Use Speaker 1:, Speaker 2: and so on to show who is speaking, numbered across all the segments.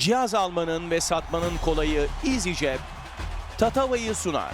Speaker 1: Cihaz almanın ve satmanın kolayı EasyCep, Tatava'yı sunar.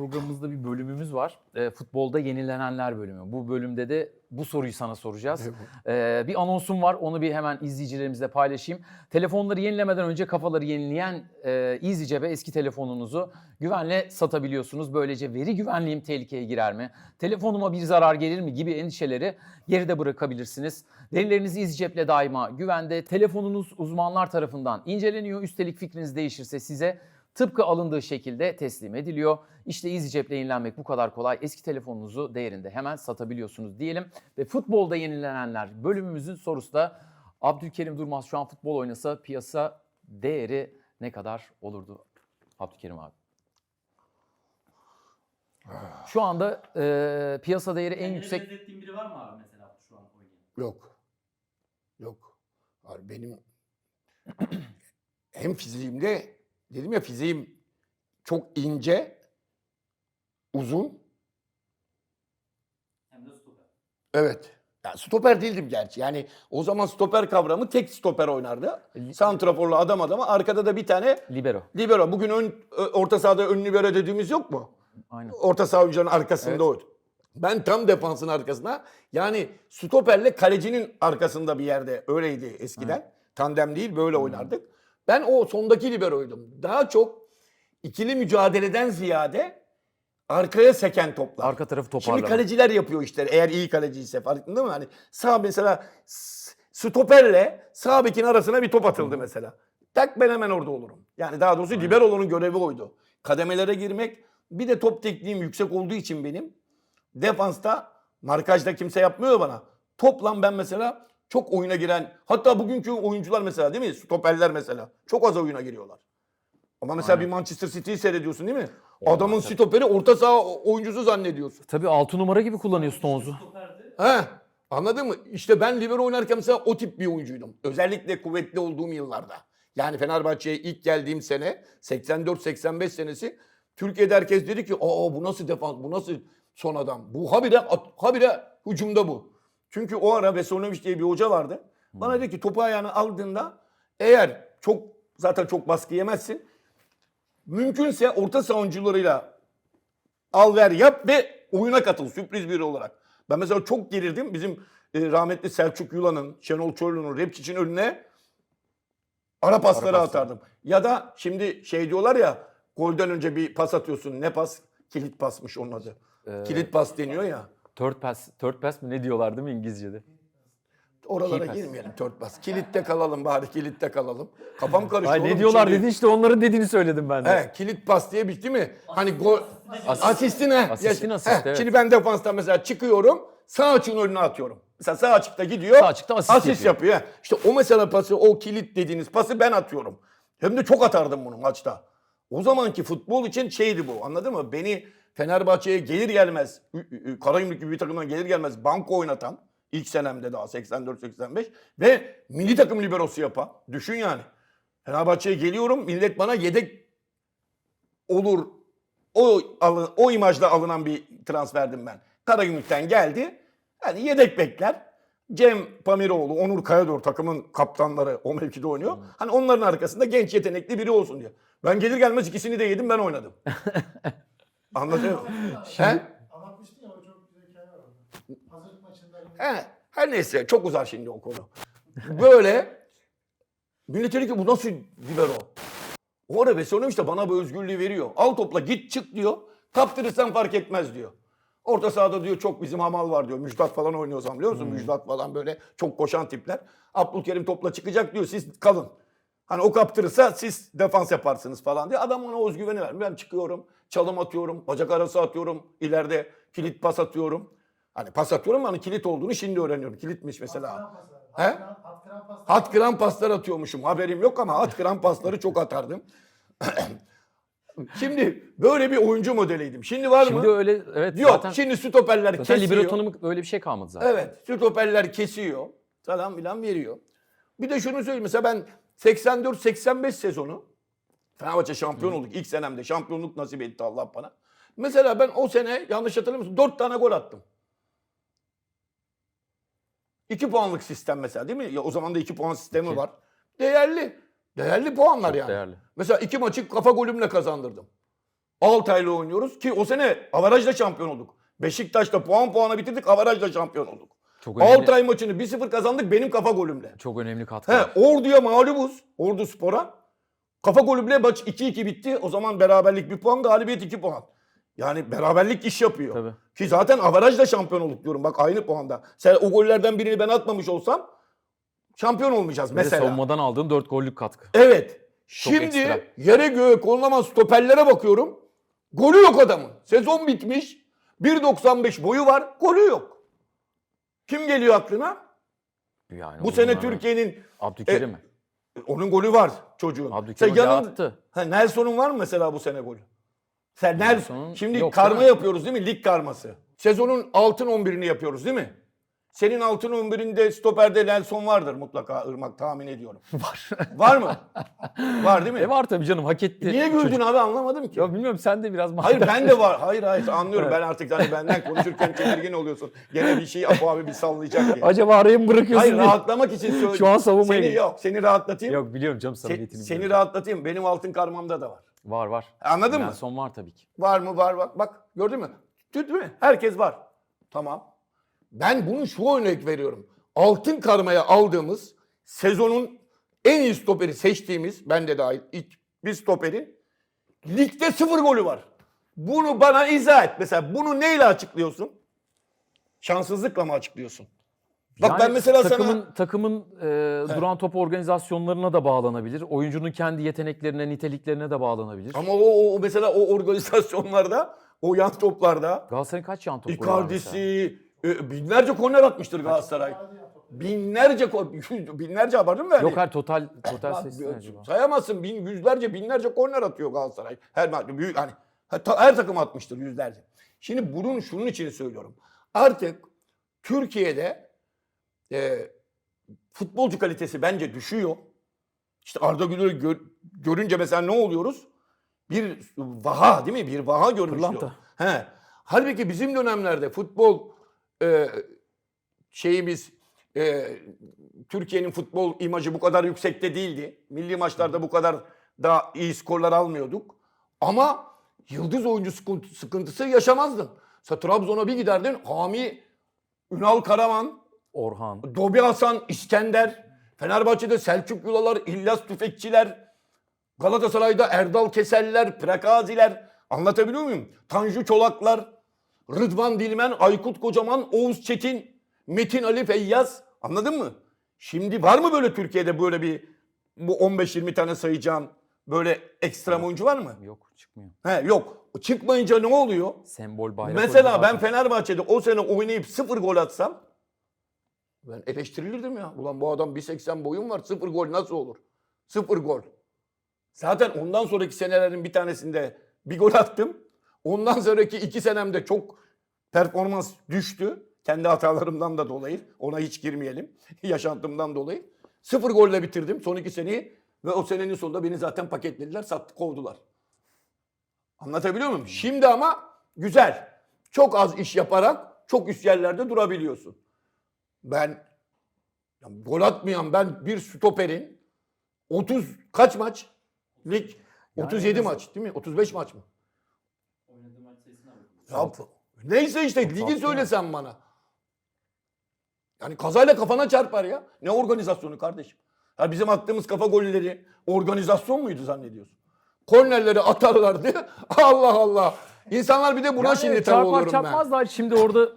Speaker 2: Programımızda bir bölümümüz var. E, futbolda yenilenenler bölümü. Bu bölümde de bu soruyu sana soracağız. E, bir anonsum var. Onu bir hemen izleyicilerimizle paylaşayım. Telefonları yenilemeden önce kafaları yenileyen e, EasyCep'e eski telefonunuzu güvenle satabiliyorsunuz. Böylece veri güvenliğim tehlikeye girer mi? Telefonuma bir zarar gelir mi gibi endişeleri geride bırakabilirsiniz. Verileriniz EasyCep'le daima güvende. Telefonunuz uzmanlar tarafından inceleniyor. Üstelik fikriniz değişirse size tıpkı alındığı şekilde teslim ediliyor. İşte EasyCep'le yenilenmek bu kadar kolay. Eski telefonunuzu değerinde hemen satabiliyorsunuz diyelim. Ve futbolda yenilenenler bölümümüzün sorusu da Abdülkerim Durmaz şu an futbol oynasa piyasa değeri ne kadar olurdu Abdülkerim abi? Şu anda e, piyasa değeri en
Speaker 3: Kendine
Speaker 2: yüksek
Speaker 3: benzettiğin biri var mı abi mesela şu an oynayan?
Speaker 4: Yok. Yok. Abi benim hem fiziğimde dedim ya fiziğim çok ince, uzun.
Speaker 3: Hem de stoper.
Speaker 4: Evet. Ya stoper değildim gerçi. Yani o zaman stoper kavramı tek stoper oynardı. Santraforlu adam adama arkada da bir tane
Speaker 2: libero.
Speaker 4: libero. Bugün ön, orta sahada ön libero dediğimiz yok mu?
Speaker 2: Aynen.
Speaker 4: Orta saha oyuncuların arkasında
Speaker 2: Evet.
Speaker 4: oydu. Ben tam defansın arkasına yani stoperle kalecinin arkasında bir yerde öyleydi eskiden. Tandem değil böyle oynardık. Ben o sondaki liberoydum. Daha çok ikili mücadeleden ziyade arkaya seken toplar.
Speaker 2: Arka tarafı
Speaker 4: Şimdi
Speaker 2: toparlama.
Speaker 4: kaleciler yapıyor işleri eğer iyi kaleciyse farkında mı? Hani sağ mesela stoperle sağ bekin arasına bir top atıldı mesela. Tak ben hemen orada olurum. Yani daha doğrusu libero'nun görevi oydu. Kademelere girmek bir de top tekniğim yüksek olduğu için benim defansta markajda kimse yapmıyor bana. Toplam ben mesela çok oyuna giren hatta bugünkü oyuncular mesela değil mi? Stoperler mesela çok az oyuna giriyorlar. Ama mesela
Speaker 2: Aynen.
Speaker 4: bir Manchester City'yi seyrediyorsun değil mi? Adamın stoperi orta saha oyuncusu zannediyorsun.
Speaker 2: Tabii 6 numara gibi kullanıyor Stones'u.
Speaker 4: He. Anladın mı? İşte ben libero oynarken mesela o tip bir oyuncuydum. Özellikle kuvvetli olduğum yıllarda. Yani Fenerbahçe'ye ilk geldiğim sene 84-85 senesi Türkiye'de herkes dedi ki aa bu nasıl defans, bu nasıl son adam. Bu habire, habire hücumda bu. Çünkü o ara Vesonovic diye bir hoca vardı. Bana dedi ki topu ayağına aldığında eğer çok zaten çok baskı yemezsin. Mümkünse orta saha oyuncularıyla al ver yap ve oyuna katıl sürpriz biri olarak. Ben mesela çok gerirdim. Bizim e, rahmetli Selçuk Yulan'ın, Şenol Çorlu'nun Repçic'in önüne ara pasları
Speaker 2: Ara
Speaker 4: atardım. Ya da şimdi şey diyorlar ya golden önce bir pas atıyorsun. Ne pas? Kilit pasmış onun adı.
Speaker 2: Ee,
Speaker 4: Kilit pas deniyor ya.
Speaker 2: Third pass, third pass mi ne diyorlar değil mi İngilizce'de?
Speaker 4: Oralara
Speaker 2: Key pass.
Speaker 4: girmeyelim dört pas. Kilitte kalalım bari kilitte kalalım. Kafam karıştı.
Speaker 2: Ay
Speaker 4: oğlum.
Speaker 2: ne diyorlar
Speaker 4: Şimdi-
Speaker 2: dedi işte onların dediğini söyledim ben de.
Speaker 4: He, kilit pas diye bitti mi? Hani gol
Speaker 2: Asist.
Speaker 4: asistine.
Speaker 2: Asistin asist, evet.
Speaker 4: Şimdi ben defanstan mesela çıkıyorum. Sağ açığın önüne atıyorum. Mesela sağ açıkta gidiyor.
Speaker 2: Sağ açıkta asist
Speaker 4: yapıyor.
Speaker 2: yapıyor.
Speaker 4: he. İşte o mesela pası, o kilit dediğiniz pası ben atıyorum. Hem de çok atardım bunu maçta. O zamanki futbol için şeydi bu anladın mı? Beni Fenerbahçe'ye gelir gelmez, Karagümrük gibi bir takımdan gelir gelmez banko oynatan ilk senemde daha 84-85 ve milli takım liberosu yapan. Düşün yani. Fenerbahçe'ye geliyorum millet bana yedek olur. O alın, o imajla alınan bir transferdim ben. Karagümrük'ten geldi. Hani yedek bekler. Cem Pamiroğlu, Onur Kayador takımın kaptanları o mevkide oynuyor. Hani onların arkasında genç yetenekli biri olsun diye. Ben gelir gelmez ikisini de yedim ben oynadım. Anladın mı? He?
Speaker 5: Anlatmıştın ya o çok güzel hikaye var orada. Hazırlık maçında
Speaker 4: He, her neyse çok uzar şimdi o konu. Böyle millet dedi ki bu nasıl libero? O ara Vesonovic de bana bu özgürlüğü veriyor. Al topla git çık diyor. Kaptırırsan fark etmez diyor. Orta sahada diyor çok bizim hamal var diyor. Müjdat falan oynuyor zaman biliyor musun? Müjdat falan böyle çok koşan tipler. Abdülkerim topla çıkacak diyor siz kalın. Hani o kaptırırsa siz defans yaparsınız falan diye. Adam ona özgüveni vermiş. Ben çıkıyorum, çalım atıyorum, bacak arası atıyorum. ileride kilit pas atıyorum. Hani pas atıyorum ama hani kilit olduğunu şimdi öğreniyorum. Kilitmiş mesela. He?
Speaker 5: Hat kıran paslar.
Speaker 4: Hat kıran paslar atıyormuşum. Haberim yok ama hat kıran pasları çok atardım. Şimdi böyle bir oyuncu modeliydim. Şimdi var
Speaker 2: Şimdi
Speaker 4: mı?
Speaker 2: öyle evet
Speaker 4: Yok.
Speaker 2: zaten,
Speaker 4: Şimdi stoperler
Speaker 2: zaten
Speaker 4: kesiyor.
Speaker 2: libero tanımı öyle bir şey kalmadı zaten.
Speaker 4: Evet. Stoperler kesiyor. Falan filan veriyor. Bir de şunu söyleyeyim. Mesela ben 84-85 sezonu Fenerbahçe şampiyon olduk. İlk senemde şampiyonluk nasip etti Allah bana. Mesela ben o sene yanlış hatırlamıyorsun 4 tane gol attım. 2 puanlık sistem mesela değil mi? Ya o zaman da 2 puan sistemi var. Değerli. Değerli puanlar
Speaker 2: Çok
Speaker 4: yani.
Speaker 2: değerli.
Speaker 4: Mesela iki maçı kafa golümle kazandırdım. Altay'la oynuyoruz ki o sene avarajla şampiyon olduk. Beşiktaş'ta puan puana bitirdik avarajla şampiyon olduk.
Speaker 2: Çok önemli,
Speaker 4: Altay maçını 1-0 kazandık benim kafa golümle.
Speaker 2: çok önemli katkı.
Speaker 4: He. Ordu'ya mağlubuz. Ordu Spor'a. Kafa golümle maç 2-2 bitti. O zaman beraberlik 1 puan, galibiyet 2 puan. Yani beraberlik iş yapıyor.
Speaker 2: Tabii.
Speaker 4: Ki zaten avarajla şampiyon olduk diyorum. Bak aynı puanda. Sen o gollerden birini ben atmamış olsam şampiyon olmayacağız mesela.
Speaker 2: savunmadan aldığın 4 gollük katkı.
Speaker 4: Evet.
Speaker 2: Çok
Speaker 4: Şimdi
Speaker 2: ekstra.
Speaker 4: yere göğe konulamaz stoperlere bakıyorum. Golü yok adamın. Sezon bitmiş. 1.95 boyu var. Golü yok. Kim geliyor aklına?
Speaker 2: Yani
Speaker 4: Bu sene Türkiye'nin
Speaker 2: Abdülkerim
Speaker 4: E,
Speaker 2: mi?
Speaker 4: onun golü var çocuğun.
Speaker 2: Abdülkerim
Speaker 4: yanın-
Speaker 2: attı.
Speaker 4: Ha, Nelson'un var mı mesela bu sene golü? Sen Nelson, şimdi
Speaker 2: yok,
Speaker 4: karma
Speaker 2: değil
Speaker 4: yapıyoruz değil mi? Lig karması. Sezonun altın 11'ini yapıyoruz değil mi? Senin altın 11'inde stoperde Nelson vardır mutlaka Irmak tahmin ediyorum.
Speaker 2: Var.
Speaker 4: Var mı? var değil mi?
Speaker 2: e var tabii canım hak etti.
Speaker 4: Niye güldün
Speaker 2: Çocuk.
Speaker 4: abi anlamadım ki.
Speaker 2: Ya bilmiyorum sen de biraz
Speaker 4: Hayır ben de var. Hayır hayır anlıyorum. Ben artık hani benden konuşurken tedirgin oluyorsun. Gene bir şey Apo abi bir sallayacak diye.
Speaker 2: Acaba araya mı bırakıyorsun
Speaker 4: Hayır
Speaker 2: diye.
Speaker 4: rahatlamak için söylüyorum.
Speaker 2: Şu an savunmaya
Speaker 4: Seni yok. Seni rahatlatayım.
Speaker 2: Yok biliyorum canım
Speaker 4: Se-
Speaker 2: samimiyetini
Speaker 4: seni
Speaker 2: biliyorum.
Speaker 4: rahatlatayım. Benim altın karmamda da var.
Speaker 2: Var var.
Speaker 4: Anladın mı?
Speaker 2: Nelson var tabii ki.
Speaker 4: Var mı var bak bak gördün mü? Değil mi? Herkes var. Tamam. Ben bunu şu örnek veriyorum. Altın karmaya aldığımız sezonun en iyi stoperi seçtiğimiz ben de dahil ilk bir stoperin ligde sıfır golü var. Bunu bana izah et. Mesela bunu neyle açıklıyorsun? Şanssızlıkla mı açıklıyorsun? Bak ben
Speaker 2: Yani
Speaker 4: mesela
Speaker 2: takımın,
Speaker 4: sana
Speaker 2: Takımın e, duran top organizasyonlarına da bağlanabilir. Oyuncunun kendi yeteneklerine, niteliklerine de bağlanabilir.
Speaker 4: ama o, o mesela o organizasyonlarda o yan toplarda
Speaker 2: Galatasaray'ın kaç yan top golü var mesela?
Speaker 4: E, binlerce korner atmıştır Galatasaray. Binlerce ko- yüz- binlerce abartım mı?
Speaker 2: Yok hayır total total
Speaker 4: Bak,
Speaker 2: acaba?
Speaker 4: sayamazsın. Bin, yüzlerce binlerce korner atıyor Galatasaray. Her maç büyük hani her takım atmıştır yüzlerce. Şimdi bunun şunun için söylüyorum. Artık Türkiye'de e, futbolcu kalitesi bence düşüyor. İşte Arda Güler'i gör- görünce mesela ne oluyoruz? Bir vaha değil mi? Bir vaha görmüş
Speaker 2: Pırlanta.
Speaker 4: He. Halbuki bizim dönemlerde futbol e, şeyimiz e, Türkiye'nin futbol imajı bu kadar yüksekte değildi. Milli maçlarda bu kadar da iyi skorlar almıyorduk. Ama yıldız oyuncu sıkıntı- sıkıntısı yaşamazdın. Mesela Trabzon'a bir giderdin Hami, Ünal Karaman,
Speaker 2: Orhan.
Speaker 4: Dobi Hasan, İskender, Fenerbahçe'de Selçuklular, İlyas Tüfekçiler, Galatasaray'da Erdal Keseller, Prekaziler, anlatabiliyor muyum? Tanju Çolaklar, Rıdvan Dilmen, Aykut Kocaman, Oğuz Çetin, Metin Ali Feyyaz. Anladın mı? Şimdi var mı böyle Türkiye'de böyle bir bu 15-20 tane sayacağın böyle ekstrem oyuncu var mı?
Speaker 2: Yok çıkmıyor.
Speaker 4: He yok. Çıkmayınca ne oluyor?
Speaker 2: Sembol bayrak.
Speaker 4: Mesela ben
Speaker 2: zaten.
Speaker 4: Fenerbahçe'de o sene oynayıp sıfır gol atsam ben eleştirilirdim ya. Ulan bu adam 1.80 boyum var sıfır gol nasıl olur? Sıfır gol. Zaten ondan sonraki senelerin bir tanesinde bir gol attım. Ondan sonraki iki senemde çok performans düştü. Kendi hatalarımdan da dolayı. Ona hiç girmeyelim. Yaşantımdan dolayı. Sıfır golle bitirdim son iki seneyi. Ve o senenin sonunda beni zaten paketlediler, sattı, kovdular. Anlatabiliyor muyum? Şimdi ama güzel. Çok az iş yaparak çok üst yerlerde durabiliyorsun. Ben ya gol atmayan ben bir stoperin 30 kaç maç? Lig
Speaker 2: Yani
Speaker 4: 37
Speaker 2: mesela-
Speaker 4: maç değil mi? 35 maç mı? Ya, neyse işte ligi söylesen bana. Yani kazayla kafana çarpar ya. Ne organizasyonu kardeşim? Ya bizim attığımız kafa golleri organizasyon muydu zannediyorsun? Kornerleri atarlardı. Allah Allah. İnsanlar bir de buna
Speaker 2: Yani
Speaker 4: şimdi tabi oluyorum ben.
Speaker 2: çarpmaz da şimdi orada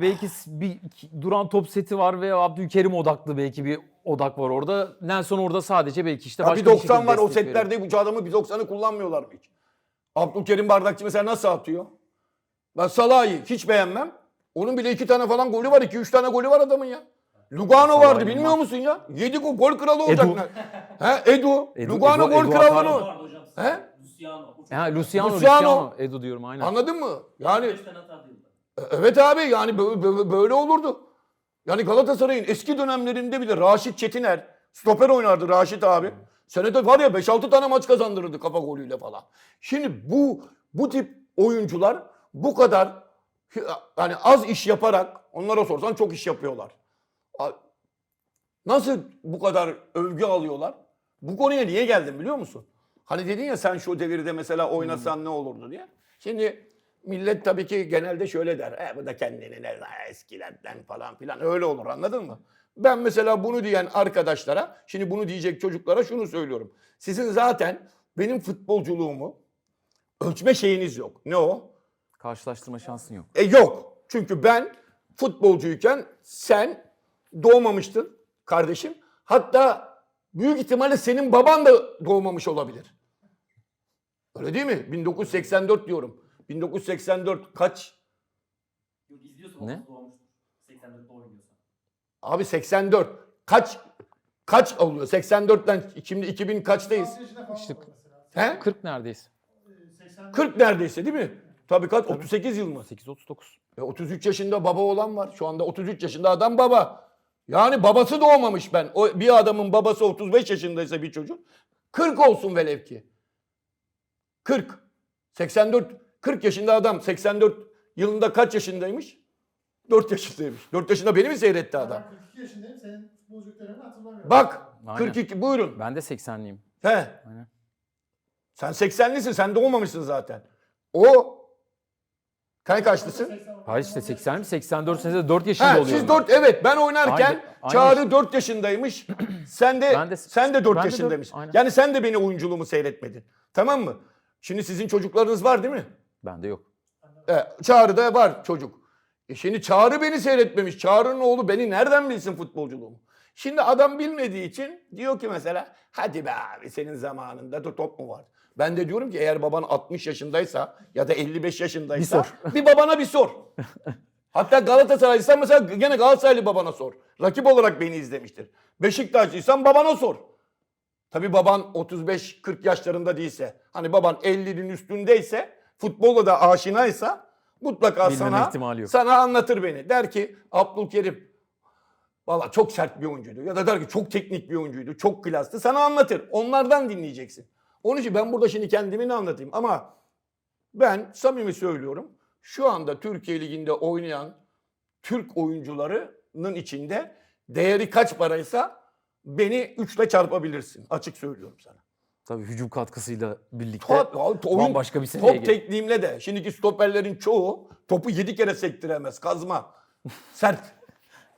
Speaker 2: belki bir duran top seti var ve Abdülkerim odaklı belki bir odak var orada. Nelson orada sadece belki işte
Speaker 4: Ya
Speaker 2: başka
Speaker 4: bir
Speaker 2: bir
Speaker 4: 90
Speaker 2: şekilde
Speaker 4: var o
Speaker 2: destek veriyor.
Speaker 4: setlerde bu adamı bir 90'ı kullanmıyorlar mı hiç? Abdülkerim Bardakçı mesela nasıl atıyor? Ben Salah'ı hiç beğenmem. Onun bile iki tane falan golü var. iki üç tane golü var adamın ya. Lugano vardı bilmiyor
Speaker 2: var.
Speaker 4: musun ya? Yedi gol, gol kralı olacak.
Speaker 2: Edu.
Speaker 4: He Edu.
Speaker 2: Edu,
Speaker 4: Lugano
Speaker 2: Edu-
Speaker 4: gol
Speaker 2: Edu
Speaker 4: kralı
Speaker 2: atar.
Speaker 4: He?
Speaker 3: Luciano.
Speaker 2: Ha, Luciano,
Speaker 4: Luciano.
Speaker 2: Luciano, Edu diyorum aynen.
Speaker 4: Anladın mı? Yani
Speaker 3: yılda.
Speaker 4: Evet abi yani bö- bö- böyle olurdu. Yani Galatasaray'ın eski dönemlerinde bile Raşit Çetiner stoper oynardı Raşit abi. Senede var ya 5-6 tane maç kazandırırdı kafa golüyle falan. Şimdi bu bu tip oyuncular bu kadar yani az iş yaparak onlara sorsan çok iş yapıyorlar. Nasıl bu kadar övgü alıyorlar? Bu konuya niye geldim biliyor musun? Hani dedin ya sen şu devirde mesela oynasan ne olurdu diye. Şimdi millet tabii ki genelde şöyle der. E, bu da kendini ne eskilerden falan filan öyle olur anladın mı? Ben mesela bunu diyen arkadaşlara, şimdi bunu diyecek çocuklara şunu söylüyorum. Sizin zaten benim futbolculuğumu ölçme şeyiniz yok. Ne o?
Speaker 2: Karşılaştırma şansın yok.
Speaker 4: E yok. Çünkü ben futbolcuyken sen doğmamıştın kardeşim. Hatta büyük ihtimalle senin baban da doğmamış olabilir. Öyle değil mi? 1984 diyorum. 1984 kaç?
Speaker 3: Yok izliyorsun
Speaker 2: Ne?
Speaker 3: ne? doğmuştur. 84'te oynuyorsan.
Speaker 4: Abi 84. Kaç kaç oluyor? 84'ten şimdi 2000 kaçtayız?
Speaker 5: 16 yaşında falan
Speaker 2: İşte-.
Speaker 4: He?
Speaker 2: 40 neredeyse.
Speaker 5: Ee, 80
Speaker 4: 40 neredeyse değil mi? Tabii kaç? 38 yıl mı?
Speaker 2: 8-39.
Speaker 4: E 33 yaşında baba olan var. Şu anda 33 yaşında adam baba. Yani babası doğmamış ben. O bir adamın babası 35 yaşındaysa bir çocuk 40 olsun velev ki. 40. 84 40 yaşında adam 84 yılında kaç yaşındaymış? 4 yaşındaymış. 4 yaşında beni mi seyretti adam?
Speaker 5: Ben 42 yaşındayım. Senin futbolculuk dönemini hatırlamıyorum.
Speaker 4: Bak
Speaker 2: Aynen.
Speaker 4: 42 buyurun.
Speaker 2: Ben de 80'liyim.
Speaker 4: He.
Speaker 2: Aynen.
Speaker 4: Sen 80'lisin sen doğmamışsın zaten. O Kaç kaçlısın?
Speaker 2: Hayır işte 80 mi? 84 senede 4 yaşında
Speaker 4: Ha,
Speaker 2: oluyorum.
Speaker 4: siz 4 evet ben oynarken
Speaker 2: Aynı- aynı
Speaker 4: Çağrı 4 yaşındaymış. Sen de,
Speaker 2: Ben de-
Speaker 4: sen de 4
Speaker 2: ben de
Speaker 4: yaşındaymış.
Speaker 2: dört, aynen.
Speaker 4: yani sen de beni oyunculuğumu seyretmedin. Tamam mı? Şimdi sizin çocuklarınız var değil mi?
Speaker 2: Bende yok.
Speaker 4: E, Çağrı'da var çocuk. E şimdi Çağrı beni seyretmemiş. Çağrı'nın oğlu beni nereden bilsin futbolculuğumu? Şimdi adam bilmediği için diyor ki mesela hadi be abi senin zamanında da top mu var? Ben de diyorum ki eğer baban 60 yaşındaysa ya da 55 yaşındaysa
Speaker 2: Bir
Speaker 4: bir babana bir sor. Hatta Galatasaraylıysan mesela gene Galatasaraylı babana sor. Rakip olarak beni izlemiştir. Beşiktaşlıysan babana sor. Tabii baban 35-40 yaşlarında değilse, hani baban 50'nin üstündeyse, futbolla da aşinaysa mutlaka
Speaker 2: Bilmeme
Speaker 4: sana sana anlatır beni. Der ki Abdülkerim valla çok sert bir oyuncuydu. Ya da der ki çok teknik bir oyuncuydu. Çok klastı. Sana anlatır. Onlardan dinleyeceksin. Onun için ben burada şimdi kendimi ne anlatayım ama ben samimi söylüyorum. Şu anda Türkiye Ligi'nde oynayan Türk oyuncularının içinde değeri kaç paraysa beni 3 ile çarpabilirsin. Açık söylüyorum sana.
Speaker 2: Tabii hücum katkısıyla birlikte
Speaker 4: Top, oyun,
Speaker 2: bambaşka bir seviyeye
Speaker 4: top tekniğimle de. Şimdiki stoperlerin çoğu topu 7 kere sektiremez. Kazma. Sert.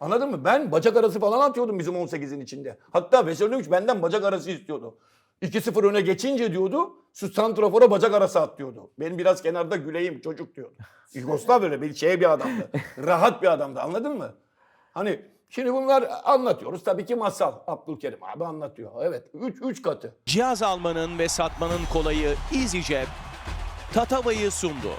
Speaker 4: Anladın mı? Ben bacak arası falan atıyordum bizim 18'in içinde. Hatta Veselinovic benden bacak arası istiyordu. 2-0 öne geçince diyordu, şu santrafora bacak arası at diyordu. Ben biraz kenarda güleyim çocuk diyordu. Yugoslav öyle bir şey bir adamdı. Rahat bir adamdı anladın mı? Hani şimdi bunlar anlatıyoruz. Tabii ki masal. Abdülkerim abi anlatıyor. Evet. 3 üç katı.
Speaker 1: Cihaz almanın ve satmanın kolayı EasyCep Tatava'yı sundu.